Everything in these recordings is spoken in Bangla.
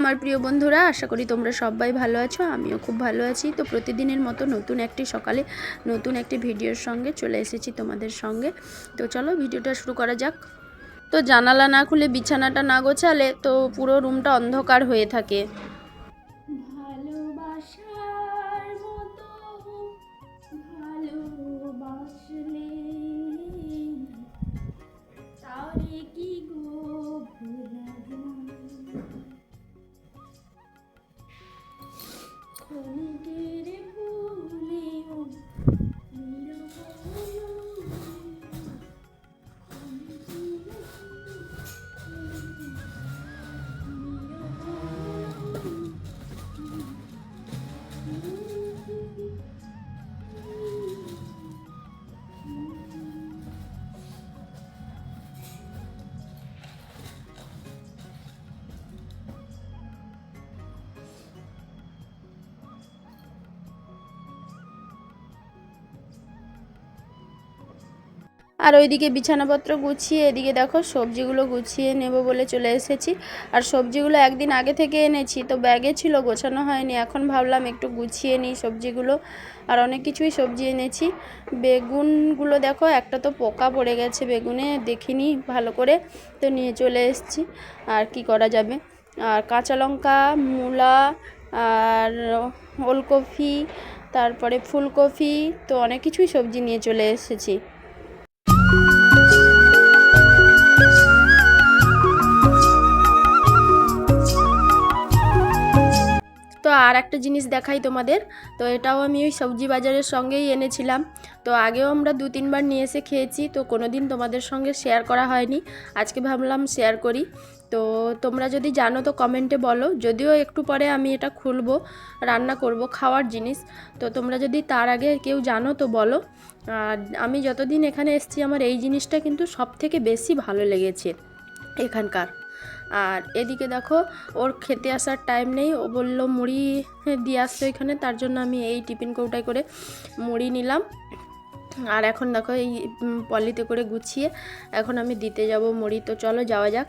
আমার প্রিয় বন্ধুরা। আশা করি তোমরা সবাই ভালো আছো, আমিও খুব ভালো আছি। তো প্রতিদিনের মতো নতুন একটি সকালে নতুন একটি ভিডিওর সঙ্গে চলে এসেছি তোমাদের সঙ্গে। তো চলো ভিডিওটা শুরু করা যাক। তো জানালা না খুলে, বিছানাটা না গোছালে তো পুরো রুমটা অন্ধকার হয়ে থাকে। আর ওইদিকে বিছানাপত্র গুছিয়ে, এদিকে দেখো সবজিগুলো গুছিয়ে নেব বলে চলে এসেছি। আর সবজিগুলো একদিন আগে থেকে এনেছি, তো ব্যাগে ছিল, গোছানো হয়নি। এখন ভাবলাম একটু গুছিয়ে নিই সবজিগুলো। আর অনেক কিছুই সবজি এনেছি। বেগুনগুলো দেখো, একটা তো পোকা পড়ে গেছে বেগুনে, দেখিনি ভালো করে, তো নিয়ে চলে এসেছি। আর কি করা যাবে? আর কাঁচা লঙ্কা, মূলা, আর ওলকপি, তারপরে ফুলকপি, তো অনেক কিছুই সবজি নিয়ে চলে এসেছি। আর একটা জিনিস দেখাই তোমাদের। তো এটাও আমি ওই সবজি বাজারের সঙ্গেই এনেছিলাম। তো আগেও আমরা দু তিনবার নিয়ে এসে খেয়েছি, তো কোনো দিন তোমাদের সঙ্গে শেয়ার করা হয়নি। আজকে ভাবলাম শেয়ার করি। তো তোমরা যদি জানো তো কমেন্টে বলো। যদিও একটু পরে আমি এটা খুলবো, রান্না করব, খাওয়ার জিনিস। তো তোমরা যদি তার আগে কেউ জানো তো বলো। আর আমি যতদিন এখানে এসেছি, আমার এই জিনিসটা কিন্তু সব থেকে বেশি ভালো লেগেছে এখানকার। আর এদিকে দেখো, ওর খেতে আসার টাইম নেই। ও বলল, মুড়ি দিয়ে আসতো এখানে তার জন্য আমি এই টিফিন কৌটায় করে মুড়ি নিলাম। আর এখন দেখো, এই পলিতে করে গুছিয়ে এখন আমি দিতে যাব মুড়ি। তো চলো যাওয়া যাক।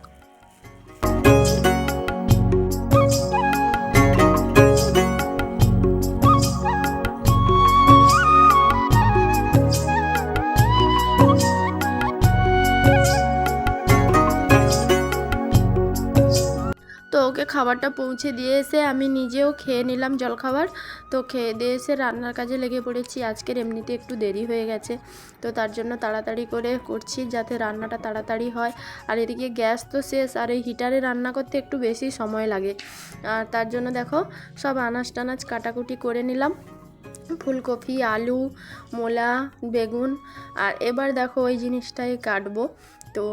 ওকে খাবারটা পৌঁছে দিয়ে এসে আমি নিজেও খেয়ে নিলাম জলখাবার। তো খেয়ে দিয়ে এসে রান্নার কাজে লেগে পড়েছি। আজকের এমনিতে একটু দেরি হয়ে গেছে। তো তার জন্য তাড়াতাড়ি করে করছি যাতে রান্নাটা তাড়াতাড়ি হয়। আর এদিকে গ্যাস তো শেষ, আর এই হিটারে রান্না করতে একটু বেশি সময় লাগে। আর তার জন্য দেখো, সব আনাজ টানাজ কাটাকুটি করে নিলাম। ফুলকপি, আলু, মূলা, বেগুন, আর এবার দেখো ওই জিনিসটাই কাটবো। তো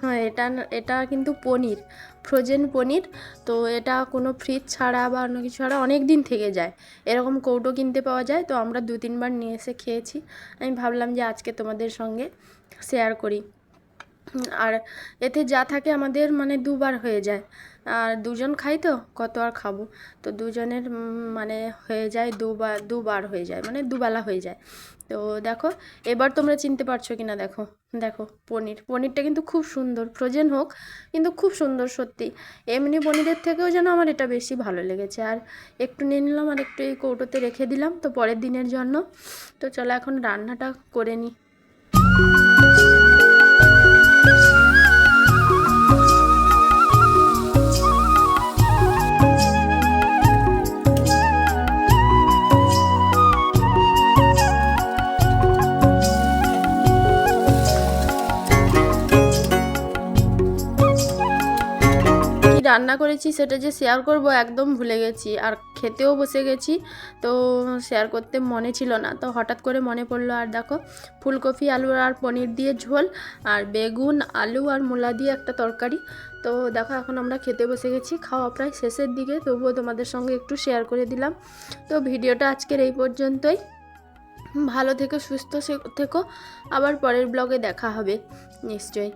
হ্যাঁ এটা এটা কিন্তু পনির ফ্রোজেন পনির। তো এটা কোনো ফ্রিজ ছাড়া বা অন্য কিছু ছাড়া অনেক দিন থেকে যায়। এরকম কৌটো কিনতে পাওয়া যায়, তো আমরা দু তিনবার নিয়ে এসে খেয়েছি। আমি ভাবলাম যে আজকে তোমাদের সঙ্গে শেয়ার করি। আর এতে যা থাকে আমাদের মানে দুবার হয়ে যায়। আর দুজন খাই তো, কত আর খাব। তো দুজনের মানে হয়ে যায় দুবার দুবার হয়ে যায় মানে দুবেলা হয়ে যায়। তো দেখো, এবার তোমরা চিনতে পারছ কি না দেখো দেখো পনির। পনিরটা কিন্তু খুব সুন্দর, ফ্রোজেন হোক, কিন্তু খুব সুন্দর সত্যি। এমনি পনিরের থেকেও যেন আমার এটা বেশি ভালো লেগেছে। আর একটু নিয়ে নিলাম, আর একটু এই কৌটোতে রেখে দিলাম, তো পরের দিনের জন্য। তো চলো এখন রান্নাটা করে নিই রান্না করেছি, সেটা যে শেয়ার করব একদম ভুলে গেছি। আর খেতেও বসে গেছি, তো শেয়ার করতে মনে ছিল না। তো হঠাৎ করে মনে পড়ল, আর দেখো, ফুলকপি, আলু আর পনির দিয়ে ঝোল, আর বেগুন, আলু আর মূলা দিয়ে একটা তরকারি। তো দেখো, এখন আমরা খেতে বসে গেছি, খাওয়া প্রায় শেষের দিকে, তবুও তোমাদের সঙ্গে একটু শেয়ার করে দিলাম। তো ভিডিওটা আজকের এই পর্যন্তই। ভালো থেকো, সুস্থ থেকো, আবার পরের ব্লগে দেখা হবে, নিশ্চয়ই।